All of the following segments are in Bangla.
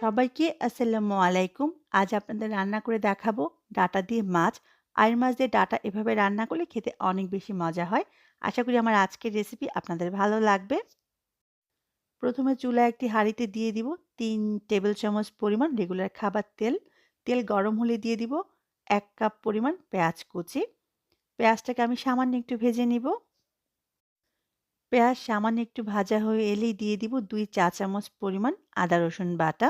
সবাইকে আসসালামু আলাইকুম। আজ আপনাদের রান্না করে দেখাবো ডাটা দিয়ে মাছ। আইড় মাছ দিয়ে ডাটা এভাবে রান্না করলে খেতে অনেক বেশি মজা হয়। আশা করি আমার আজকের রেসিপি আপনাদের ভালো লাগবে। প্রথমে চুলা একটি হাঁড়িতে দিয়ে দিব তিন টেবিল চামচ পরিমাণ রেগুলার খাবার তেল। তেল গরম হলে দিয়ে দিব এক কাপ পরিমাণ পেঁয়াজ কুচি। পেঁয়াজটাকে আমি সামান্য একটু ভেজে নিব। পেঁয়াজ সামান্য একটু ভাজা হয়ে এলেই দিয়ে দিব দুই চা চামচ পরিমাণ আদা রসুন বাটা।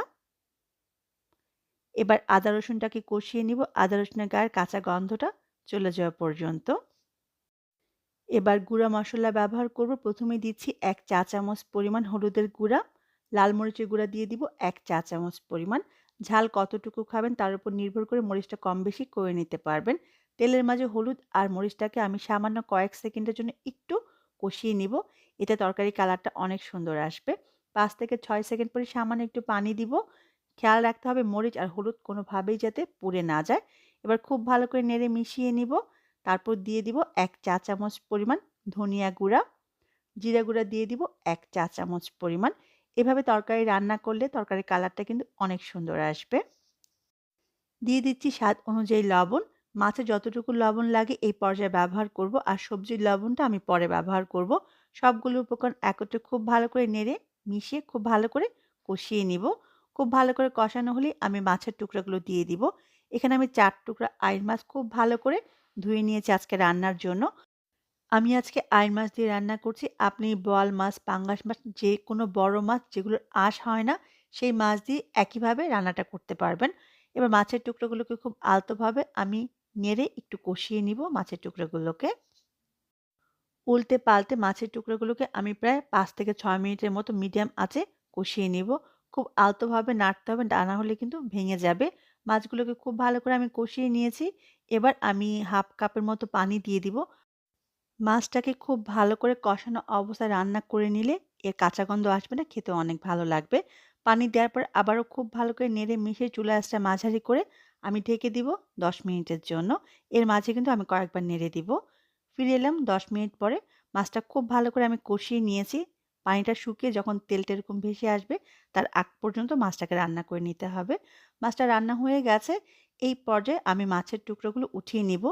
এবার আদা রসুনটাকে কষিয়ে নিব আদা রসুনের গায়ের কাঁচা গন্ধটা চলে যাওয়া পর্যন্ত। এবার গুঁড়া মশলা ব্যবহার করব। প্রথমে দিচ্ছি এক চা চামচ পরিমাণ হলুদের গুঁড়া, লাল মরিচের গুঁড়া দিয়ে দিব এক চা চামচ পরিমাণ। ঝাল কতটুকু খাবেন তার উপর নির্ভর করে মরিচটা কম বেশি করে নিতে পারবেন। তেলের মাঝে হলুদ আর মরিচটাকে আমি সামান্য কয়েক সেকেন্ডের জন্য একটু কষিয়ে নিব। এতে তরকারি কালারটা অনেক সুন্দর আসবে। পাঁচ থেকে ছয় সেকেন্ড পরে সামান্য একটু পানি দিব। খেয়াল রাখতে হবে মরিচ আর হলুদ কোনোভাবেই যাতে পুড়ে না যায়। এবার খুব ভালো করে নেড়ে মিশিয়ে নিব। তারপর দিয়ে দিব এক চা চামচ পরিমাণ ধনিয়া গুঁড়া, জিরা গুঁড়া দিয়ে দিব এক চা চামচ পরিমাণ। এভাবে তরকারি রান্না করলে তরকারির কালারটা কিন্তু অনেক সুন্দর আসবে। দিয়ে দিচ্ছি স্বাদ অনুযায়ী লবণ। মাছে যতটুকু লবণ লাগে এই পর্যায়ে ব্যবহার করব আর সবজির লবণটা আমি পরে ব্যবহার করব। সবগুলো উপকরণ একত্রে খুব ভালো করে নেড়ে মিশিয়ে খুব ভালো করে কষিয়ে নিব। খুব ভালো করে কষানো হলেই আমি মাছের টুকরাগুলো দিয়ে দিব। এখানে আমি চার টুকরা আইড় মাছ খুব ভালো করে ধুয়ে নিয়েছি আজকে রান্নার জন্য। আমি আজকে আইড় মাছ দিয়ে রান্না করছি। আপনি বোয়াল মাছ, পাঙ্গাস মাছ যে কোনো বড় মাছ যেগুলোর আঁশ হয় না সেই মাছ দিয়ে একইভাবে রান্নাটা করতে পারবেন। এবার মাছের টুকরোগুলোকে খুব আলতোভাবে আমি নেড়ে একটু কষিয়ে নিব মাছের টুকরোগুলোকে। উল্টে পাল্টে মাছের টুকরোগুলোকে আমি প্রায় পাঁচ থেকে ছয় মিনিটের মতো মিডিয়াম আছে কষিয়ে নিব। খুব আলতোভাবে নাড়তে হবে না হলে কিন্তু ভেঙে যাবে। মাছগুলোকে খুব ভালো করে আমি কষিয়ে নিয়েছি। এবার আমি হাফ কাপের মতো পানি দিয়ে দিব। মাছটাকে খুব ভালো করে কষানো অবস্থায় রান্না করে নিলে এর কাঁচা গন্ধ আসবে না, খেতে অনেক ভালো লাগবে। পানি দেওয়ার পর আবারও খুব ভালো করে নেড়ে মিশিয়ে চুলা আঁচটা মাঝারি করে আমি ঢেকে দিব ১০ মিনিটের জন্য। এর মাঝে কিন্তু আমি কয়েকবার নেড়ে দিব। ফিরে এলাম ১০ মিনিট পরে। মাছটা খুব ভালো করে আমি কষিয়ে নিয়েছি। পানিটা শুকিয়ে যখন তেলটা এরকম ভেসে আসবে তার আগ পর্যন্ত মাছটাকে রান্না করে নিতে হবে। মাছটা রান্না হয়ে গেছে। এই পর্যায়ে আমি মাছের টুকরোগুলো উঠিয়ে নিব।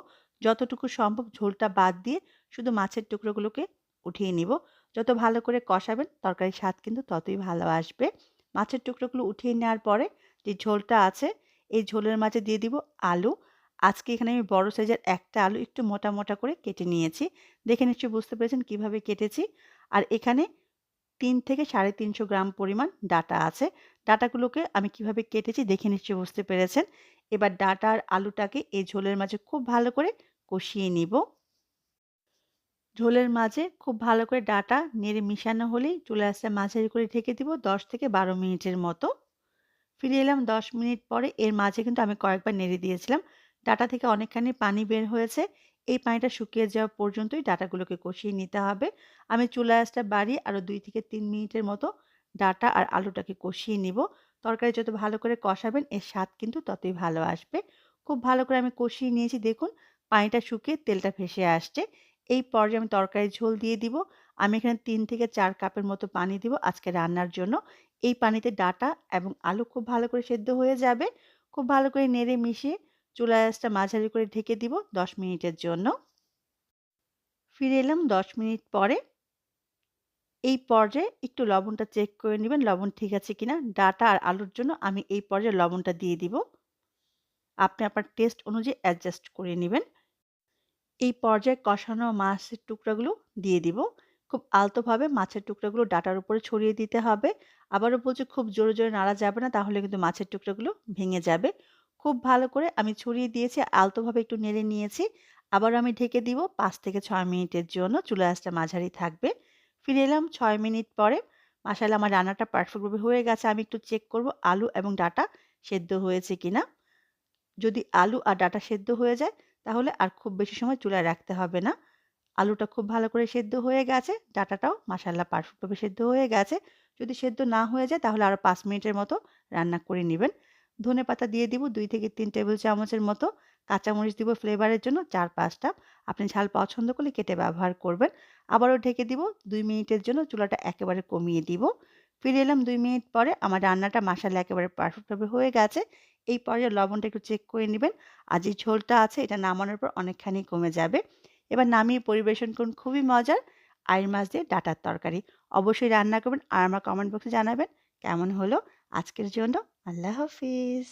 যতটুকু সম্ভব ঝোলটা বাদ দিয়ে শুধু মাছের টুকরোগুলোকে উঠিয়ে নিব। যত ভালো করে কষাবেন তরকারির স্বাদ কিন্তু ততই ভালো আসবে। মাছের টুকরোগুলো উঠিয়ে নেওয়ার পরে যে ঝোলটা আছে এই ঝোলের মাঝে দিয়ে দিব আলু। আজকে এখানে আমি বড় সাইজের একটা আলু একটু মোটা, মোটা করে কেটে নিয়েছি। দেখে নিশ্চয়ই বুঝতে পেরেছেন কীভাবে কেটেছি। আর এখানে ৩ থেকে ৩৫০ গ্রাম পরিমাণ ডাটা আছে। ডাটাগুলোকে আমি কীভাবে কেটেছি দেখে নিশ্চয়ই বুঝতে পেরেছেন। এবার ডাঁটা আর আলুটাকে এই ঝোলের মাঝে খুব ভালো করে কষিয়ে নিব। ঝোলের মাঝে খুব ভালো করে ডাটা নেড়ে মিশানো হলেই চলে আঁচটা মাঝারি করে ঢেকে দিব ১০ থেকে ১২ মিনিটের মতো। ফিরে এলাম ১০ মিনিট পরে এর মাঝে কিন্তু আমি কয়েকবার নেড়ে দিয়েছিলাম। ডাটা থেকে অনেকখানি পানি বের হয়েছে। এই পানিটা শুকিয়ে যাওয়া পর্যন্তই ডাটাগুলোকে কষিয়ে নিতে হবে। আমি চুলা আঁচটা বাড়িয়ে আরও দুই থেকে তিন মিনিটের মতো ডাটা আর আলুটাকে কষিয়ে নিব। তরকারি যত ভালো করে কষাবেন, এর স্বাদ কিন্তু ততই ভালো আসবে। খুব ভালো করে আমি কষিয়ে নিয়েছি, দেখুন পানিটা শুকিয়ে তেলটা ভেসে আসছে। এই পর্যায়ে আমি তরকারির ঝোল দিয়ে দিব। আমি এখানে তিন থেকে চার কাপের মতো পানি দিব আজকে রান্নার জন্য। এই পানিতে ডাটা এবং আলু খুব ভালো করে সেদ্ধ হয়ে যাবে। খুব ভালো করে নেড়ে মিশিয়ে চুলা আঁচটা মাঝারি করে ঢেকে দিব ১০ মিনিটের জন্য। ফিরে এলাম ১০ মিনিট পরে। এই পর্যায়ে একটু লবণটা চেক করে নেবেন লবণ ঠিক আছে কিনা। ডাটা আর আলুর জন্য আমি এই পর্যায়ে লবণটা দিয়ে দিব। আপনি আপনার টেস্ট অনুযায়ী অ্যাডজাস্ট করে নেবেন এই পর্যায়ে কষানো মাছের টুকরাগুলো দিয়ে দিব। খুব আলতোভাবে মাছের টুকরাগুলো ডাটার উপরে ছড়িয়ে দিতে হবে। আবারও বলছি খুব জোরে, জোরে নাড়া যাবে না তাহলে কিন্তু মাছের টুকরাগুলো ভেঙে যাবে। খুব ভালো করে আমি ছড়িয়ে দিয়েছি, আলতোভাবে একটু নেড়ে নিয়েছি। আবারও আমি ঢেকে দিব পাঁচ থেকে ছয় মিনিটের জন্য চুলা আঁচটা মাঝারি থাকবে। ফিরে এলাম ছয় মিনিট পরে। মাশাআল্লাহ আমার রান্নাটা পারফেক্টভাবে হয়ে গেছে। আমি একটু চেক করব আলু এবং ডাটা সেদ্ধ হয়েছে কিনা। যদি আলু আর ডাটা সেদ্ধ হয়ে যায় তাহলে আর খুব বেশি সময় চুলায় রাখতে হবে না। আলুটা খুব ভালো করে সেদ্ধ হয়ে গেছে। ডাটাটাও মাশাআল্লাহ পারফেক্টভাবে সেদ্ধ হয়ে গেছে। যদি সেদ্ধ না হয়ে যায় তাহলে আরও পাঁচ মিনিটের মতো রান্না করে নিবেন। ধনেপাতা দিয়ে দিব দুই থেকে তিন টেবিল চামচের মতো। কাঁচামরিচ দিব ফ্লেভারের জন্য ৪-৫ টা। আপনি ঝাল পছন্দ করলে কেটে ব্যবহার করবেন। আবারও ঢেকে দিব দুই মিনিটের জন্য চুলাটা একেবারে কমিয়ে দিব। ফিরে এলাম দুই মিনিট পরে। আমার রান্নাটা মাশাআল্লাহ একেবারে পারফেক্টভাবে হয়ে গেছে। এই পর্যায়ে লবণটা একটু চেক করে নেবেন আর যে ঝোলটা আছে এটা নামানোর পর অনেকখানি কমে যাবে। এবার নামিয়ে পরিবেশন করুন, খুবই মজার আইড় মাছ দিয়ে ডাঁটার তরকারি। অবশ্যই রান্না করবেন আর আমার কমেন্ট বক্সে জানাবেন কেমন হলো। আজকের জন্য আল্লাহ হাফিজ।